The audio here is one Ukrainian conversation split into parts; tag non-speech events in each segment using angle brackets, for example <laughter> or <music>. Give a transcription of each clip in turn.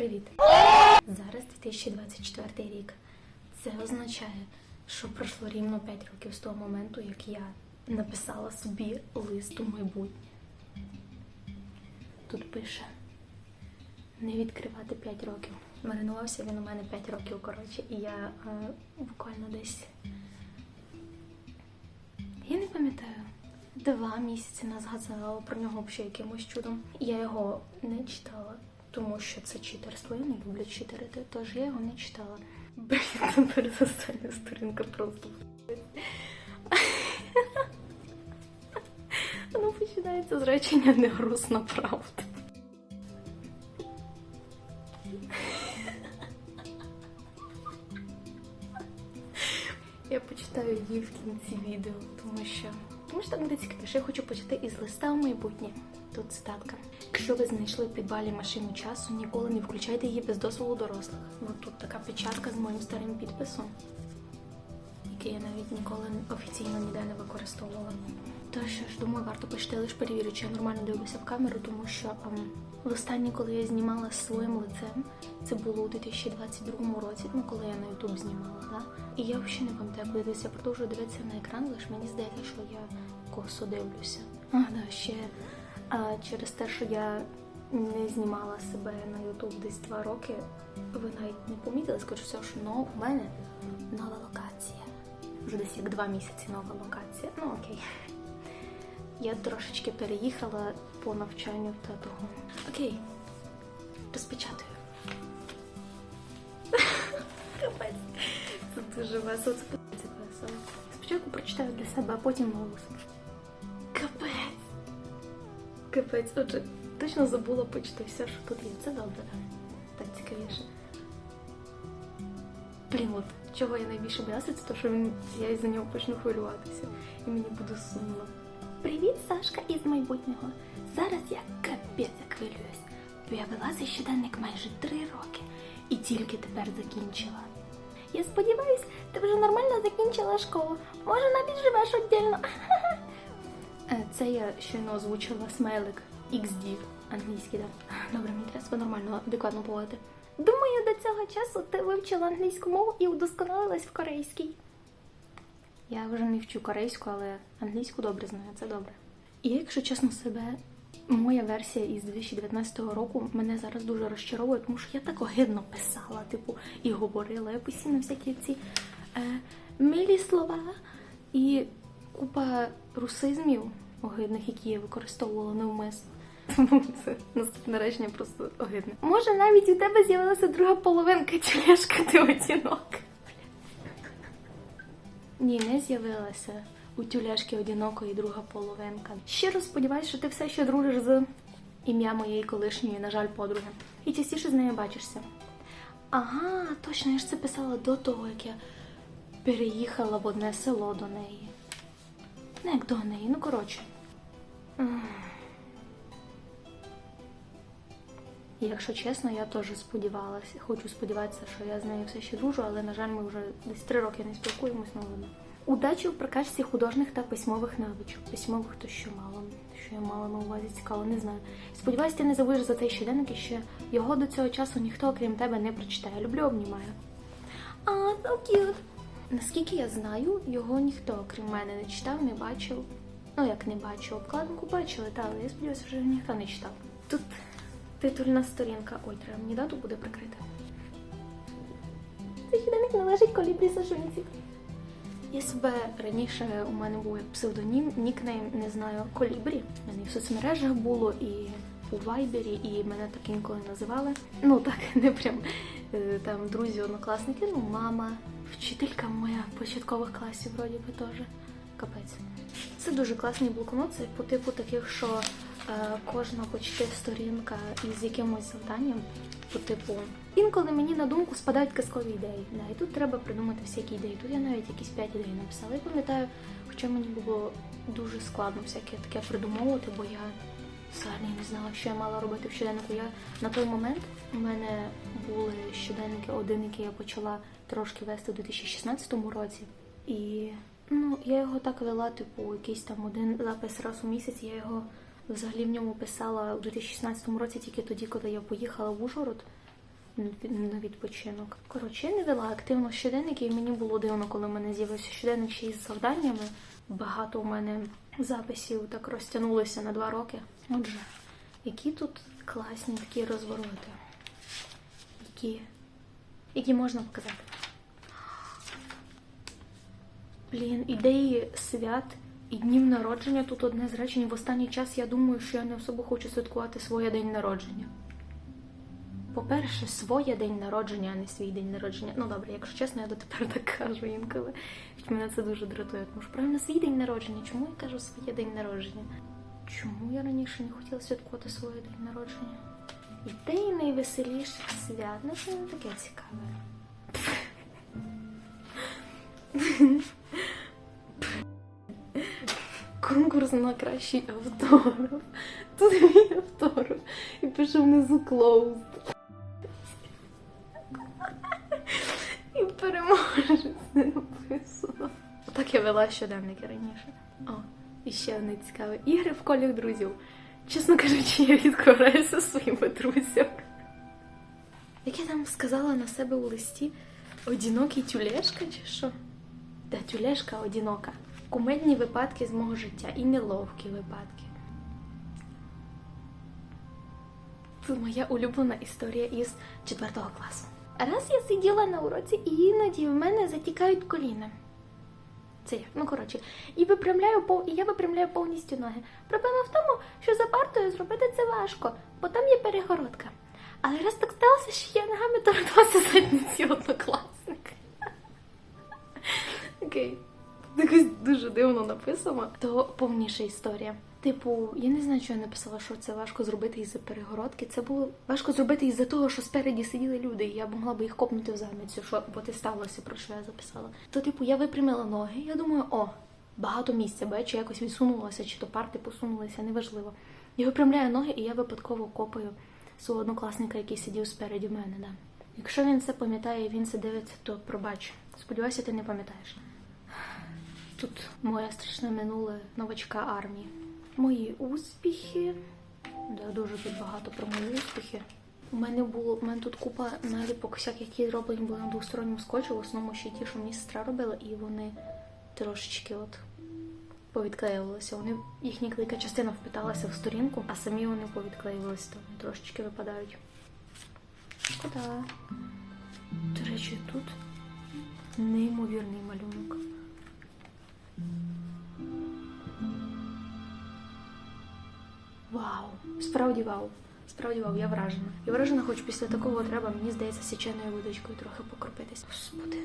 Привіт! Зараз 2024 рік. Це означає, що пройшло рівно 5 років з того моменту, як я написала собі лист у майбутнє. Тут пише не відкривати 5 років. Маринувався він у мене 5 років, коротше, і я е, буквально десь. Я не пам'ятаю. Два місяці нас згадала про нього взагалі якимось чудом. Я його не читала, тому що це читерство. Я не люблю читерити, тож я його не читала. Блін, це передостання сторінка просто. Воно починається з речення не грустна правда. Я почитаю її в кінці відео, тому що тому що так буде цікавіше. Я хочу почати із листа в майбутнє. Тут цитатка. Якщо ви знайшли в підвалі машину часу, ніколи не включайте її без дозволу дорослих. Ну тут така печатка з моїм старим підписом, який я навіть ніколи офіційно ніде не використовувала. То що ж, думаю, варто почати лише перевірю, чи я нормально дивлюся в камеру, тому що ем, востаннє, коли я знімала з своїм лицем, це було у 2022 році, ну коли я на Ютуб знімала, да? І я взагалі не пам'ятаю, коли дивлюся, я продовжую дивитися на екран, лише мені здається, що я косо дивлюся. А, да, ще а, через те, що я не знімала себе на Ютуб десь два роки, ви навіть не помітили, скажу все, що ну, у мене нова локація. Вже десь як два місяці нова локація. Ну окей. Я трошечки переїхала по навчанню та того. Окей, розпечатую. <laughs> Капець. Це дуже весело, це весело. Спочатку прочитаю для себе, а потім голосом. Капець. Капець, отже, точно забула почти все, що тут є. Це добре, так? Так цікавіше. Блін, от чого я найбільше боялася, це те, що він, я із-за нього почну хвилюватися. І мені буде сумно. Привіт, Сашка із майбутнього. Зараз я капець хвилююсь, бо я вела цей щоденник майже три роки і тільки тепер закінчила. Я сподіваюсь, ти вже нормально закінчила школу. Може, навіть живеш віддільно. Е, Це я щойно озвучила смайлик XD англійський, так. Добре, мені треба себе нормально, адекватно поводити. Думаю, до цього часу ти вивчила англійську мову і удосконалилась в корейській. Я вже не вчу корейську, але англійську добре знаю, це добре. І якщо чесно себе, моя версія із 2019 року мене зараз дуже розчаровує, тому що я так огидно писала, типу, і говорила. Я постійно всякі ці е, милі слова і купа русизмів огидних, які я використовувала навмисно. Тому <laughs> це наступне речення просто огидне. Може, навіть у тебе з'явилася друга половинка челешка, ти одінок. Ні, не з'явилася у тюляшки одинокої друга половинка. Щиро сподіваюся, що ти все ще дружиш з ім'я моєї колишньої, на жаль, подруги. І частіше з нею бачишся. Ага, точно, я ж це писала до того, як я переїхала в одне село до неї. Не як до неї, ну коротше. І Якщо чесно, я теж сподівалася, хочу сподіватися, що я з нею все ще дружу, але, на жаль, ми вже десь три роки не спілкуємось, ну ладно. Удачі в прокачці художніх та письмових навичок. Письмових то що мало, що я мала на увазі цікаво, не знаю. Сподіваюсь, ти не забудеш за цей щоденник і що його до цього часу ніхто, окрім тебе, не прочитає. Люблю, обнімаю. А, so cute. Наскільки я знаю, його ніхто, окрім мене, не читав, не бачив. Ну, як не бачив, обкладинку бачили, та, але я сподіваюся, що ніхто не читав. Тут титульна сторінка. Ой, треба мені дату буде прикрити. Цей щоденник належить колібрі Сашунці. Я себе раніше у мене був псевдонім, нікнейм, не знаю, колібрі. У мене і в соцмережах було, і у вайбері, і мене так інколи називали. Ну так, <laughs> не прям е, там друзі, однокласники, ну мама, вчителька моя початкових класів, вроді би теж. Капець. Це дуже класний блокнот, це по типу таких, що е, кожна почти сторінка із якимось завданням, по типу. Інколи мені на думку спадають казкові ідеї. Да, і тут треба придумати всякі ідеї. Тут я навіть якісь 5 ідей написала. Я пам'ятаю, хоча мені було дуже складно всяке таке придумовувати, бо я взагалі не знала, що я мала робити в щоденнику. Я на той момент у мене були щоденники, один, який я почала трошки вести у 2016 році. І ну, я його так вела, типу, якийсь там один запис раз у місяць. Я його взагалі в ньому писала у 2016 році, тільки тоді, коли я поїхала в Ужгород. на відпочинок. Коротше, я не вела активно щоденники, і мені було дивно, коли в мене з'явився щоденник ще із завданнями. Багато у мене записів так розтягнулося на два роки. Отже, які тут класні такі розвороти, які, які можна показати. Блін, ідеї свят і днів народження тут одне з речень. В останній час я думаю, що я не особо хочу святкувати своє день народження. По-перше, своє день народження, а не свій день народження. Ну добре, якщо чесно, я дотепер так кажу інколи. Хоч мене це дуже дратує. Тому що правильно свій день народження. Чому я кажу своє день народження? Чому я раніше не хотіла святкувати своє день народження? Ідеї найвеселіших свят. Ну це не таке цікаве. Конкурс на кращий автограф. Тут мій автограф. І пише внизу closed. І переможець не написано. Отак я вела щоденники раніше. О, і ще одне цікаве. Ігри в колі друзів. Чесно кажучи, я зі своїми друзями. Як я там сказала на себе у листі, одінокий тюлешка чи що? Да, тюлешка одінока. Кумедні випадки з мого життя і неловкі випадки. Це моя улюблена історія із 4 класу. Раз я сиділа на уроці, і іноді в мене затікають коліна. Це як? Ну коротше, і випрямляю пов... і я випрямляю повністю ноги. Проблема в тому, що за партою зробити це важко, бо там є перегородка. Але раз так сталося, що я ногами торкнулася задниці однокласника. <laughs> Окей. Якось дуже дивно написано, то повніша історія. Типу, я не знаю, що я написала, що це важко зробити із-за перегородки. Це було важко зробити із-за того, що спереді сиділи люди, і я могла би їх копнути в задницю, що от і сталося, про що я записала. То, типу, я випрямила ноги, я думаю, о, багато місця, бо я чи якось відсунулася, чи то парти посунулися, неважливо. Я випрямляю ноги, і я випадково копаю свого однокласника, який сидів спереді мене. Да. Якщо він це пам'ятає і він це дивиться, то пробач. Сподіваюся, ти не пам'ятаєш. Тут моє страшне минуле новачка армії. Мої успіхи. Да, дуже тут багато про мої успіхи. У мене було у мене тут купа наліпок, всяких, які зроблені були на двосторонньому скотчі, в основному ще ті, що мені сестра робила, і вони трошечки от повідклеювалися. Вони їхня клейка частина впиталася в сторінку, а самі вони повідклеювалися, то трошечки випадають. Шкода. До речі, тут неймовірний малюнок. Вау! Справді вау! Справді вау, я вражена. Я вражена, хоч після такого треба, мені здається, січеною водичкою трохи покропитись. Господи.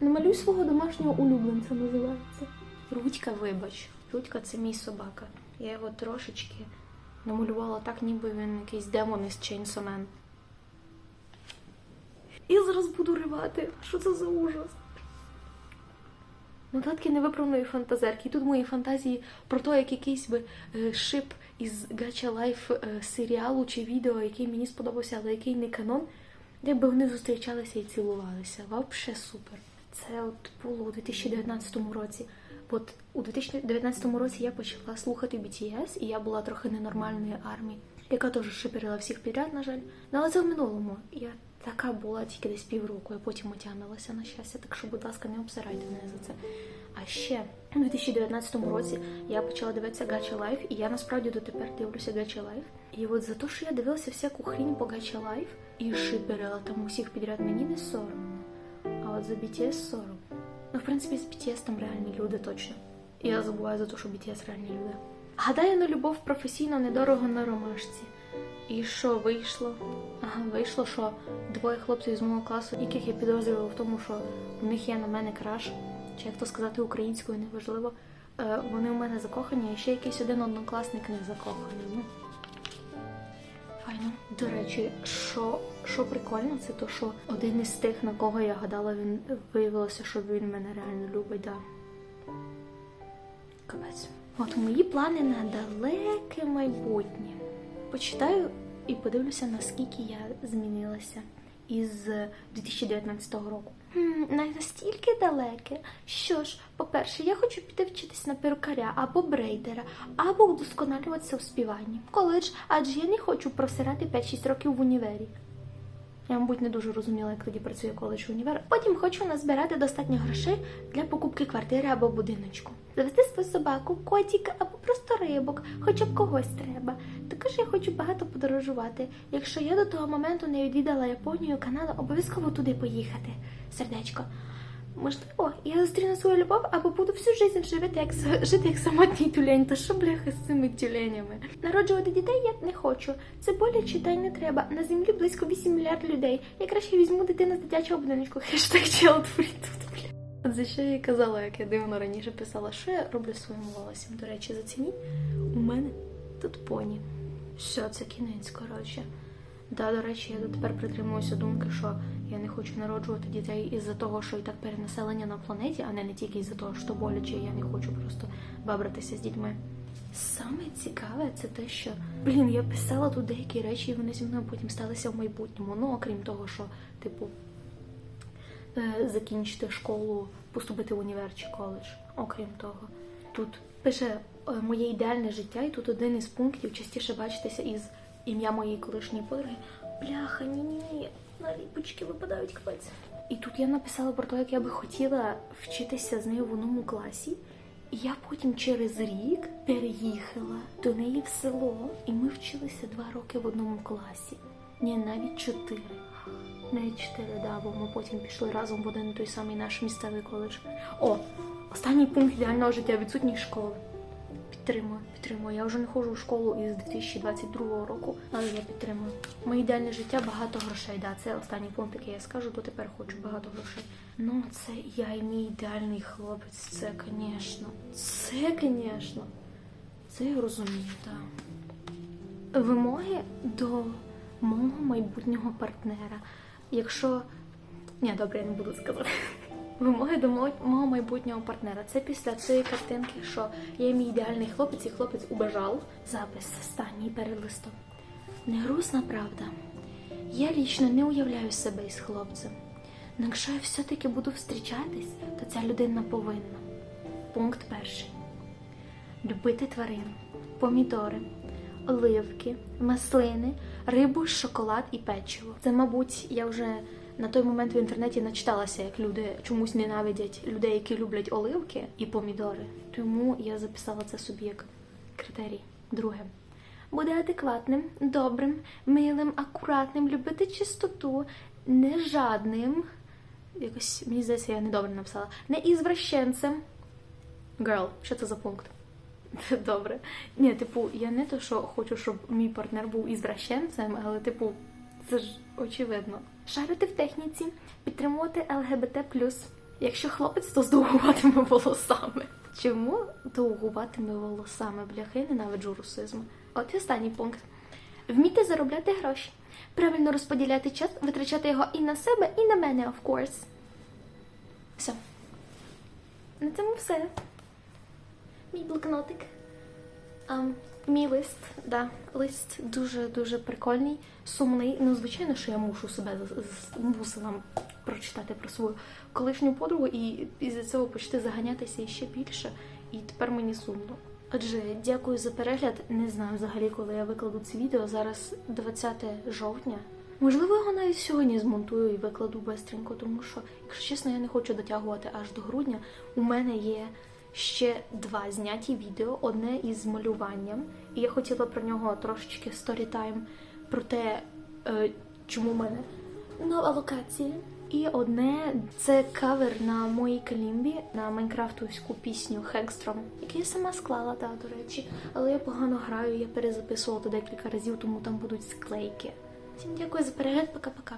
Намалюй свого домашнього улюбленця називається. Рудька, вибач. Рудька це мій собака. Я його трошечки намалювала так, ніби він якийсь демон із Man. І зараз буду ривати. Що це за ужас? Нотатки невиправної фантазерки. І тут мої фантазії про те, як якийсь би е, шип із Гача Лайф е, серіалу чи відео, який мені сподобався, але який не канон, якби вони зустрічалися і цілувалися. Вообще супер. Це от було у 2019 році. От у 2019 році я почала слухати BTS, і я була трохи ненормальної армії, яка теж шиперила всіх підряд, на жаль. Ну, але це в минулому. Я така була тільки десь півроку, я потім отягнулася на щастя, так що, будь ласка, не обсирайте мене за це. А ще у 2019 році я почала дивитися Гача Лайф, і я насправді дотепер дивлюся Гача Лайф. І от за те, що я дивилася всяку хрінь по Гача Лайф і шиперила там усіх підряд, мені не соромно. А от за BTS сором. Ну, в принципі, з BTS там реальні люди точно. І я забуваю за те, що BTS реальні люди. Гадаю на любов професійно недорого на ромашці. І що вийшло? Вийшло, що двоє хлопців з мого класу, яких я підозрювала в тому, що у них є на мене краш, чи як то сказати українською, неважливо. Е, вони у мене закохані, а ще якийсь один однокласник не закоханий. Ну, файно. До речі, що, що прикольно, це то, що один із тих, на кого я гадала, він виявилося, що він мене реально любить, да. Капець. От мої плани на далеке майбутнє. Почитаю і подивлюся, наскільки я змінилася. із 2019 року. Хм, настільки далеке. Що ж, по-перше, я хочу піти вчитись на перукаря або брейдера, або удосконалюватися у співанні. Коледж, адже я не хочу просирати 5-6 років в універі. Я, мабуть, не дуже розуміла, як тоді працює коледж універ. Потім хочу назбирати достатньо грошей для покупки квартири або будиночку. Завести свою собаку, котика або просто рибок, хоча б когось треба. Також я хочу багато подорожувати. Якщо я до того моменту не відвідала Японію, Канаду, обов'язково туди поїхати. Сердечко. Можливо, я зустріну свою любов або буду всю життя жити як, жити як самотній тюлень. Та що бляха з цими тюленями? Народжувати дітей я не хочу. Це боляче та й не треба. На землі близько 8 мільярдів людей. Я краще візьму дитину з дитячого будиночку. <laughs> Хештег child free тут, бля. От за що я казала, як я дивно раніше писала, що я роблю своїм волоссям. До речі, зацініть, у мене тут поні. Все, це кінець, коротше. Да, до речі, я дотепер притримуюся думки, що я не хочу народжувати дітей із-за того, що і так перенаселення на планеті, а не, не тільки із-за того, що боляче, я не хочу просто бабратися з дітьми. Саме цікаве це те, що блін, я писала тут деякі речі, і вони зі мною потім сталися в майбутньому. Ну, окрім того, що, типу, е, закінчити школу, поступити в універ чи коледж. Окрім того, тут пише е, моє ідеальне життя, і тут один із пунктів частіше бачитися із ім'я моєї колишньої подруги. Бляха, ні, ні, ні, на ліпочки випадають капець. І тут я написала про те, як я би хотіла вчитися з нею в одному класі. І я потім через рік переїхала до неї в село, і ми вчилися два роки в одному класі. Ні, навіть чотири. Навіть чотири, да, бо ми потім пішли разом в один той самий наш місцевий коледж. О, останній пункт ідеального життя відсутність школи. Підтримую, підтримую. Я вже не ходжу в школу із 2022 року, але я підтримую. Моє ідеальне життя багато грошей. Да, це останній пункт, який я скажу, то тепер хочу багато грошей. Ну, це я і мій ідеальний хлопець. Це, звісно. Це, звісно. Це я розумію, так. Вимоги до мого майбутнього партнера. Якщо. Ні, добре, я не буду сказати. Вимоги до мого, майбутнього партнера. Це після цієї картинки, що я мій ідеальний хлопець, і хлопець убежав. Запис останній перед листом. Не правда. Я лічно не уявляю себе із хлопцем. Но якщо я все-таки буду зустрічатись, то ця людина повинна. Пункт перший. Любити тварин, помідори, оливки, маслини, рибу, шоколад і печиво. Це, мабуть, я вже на той момент в інтернеті начиталася, як люди чомусь ненавидять людей, які люблять оливки і помідори. Тому я записала це собі як критерій. Друге. Буде адекватним, добрим, милим, акуратним, любити чистоту, не жадним. Якось мені здається, я недобре написала. Не ізвращенцем. Girl, що це за пункт? <laughs> Добре. Ні, типу, я не то, що хочу, щоб мій партнер був ізвращенцем, але, типу, це ж очевидно. Шарити в техніці, підтримувати ЛГБТ. Якщо хлопець, то з волосами. Чому довгуватими волосами? Бляхи, ненавиджу русизм. От і останній пункт. Вміти заробляти гроші. Правильно розподіляти час, витрачати його і на себе, і на мене, of course. Все. На цьому все. Мій блокнотик. Мій лист, да, лист дуже-дуже прикольний, сумний. Ну, звичайно, що я мушу себе мусила прочитати про свою колишню подругу і після цього почати заганятися іще більше. І тепер мені сумно. Отже, дякую за перегляд. Не знаю взагалі, коли я викладу це відео. Зараз 20 жовтня. Можливо, його навіть сьогодні змонтую і викладу бистренько, тому що, якщо чесно, я не хочу дотягувати аж до грудня. У мене є ще два зняті відео: одне із малюванням, і я хотіла про нього трошечки сторітайм, про те, е, чому в мене нова локація. І одне це кавер на моїй калімбі на майнкрафтовську пісню Хекстром, яку я сама склала, так, до речі. Але я погано граю, я перезаписувала декілька разів, тому там будуть склейки. Всім дякую за перегляд, пока-пока.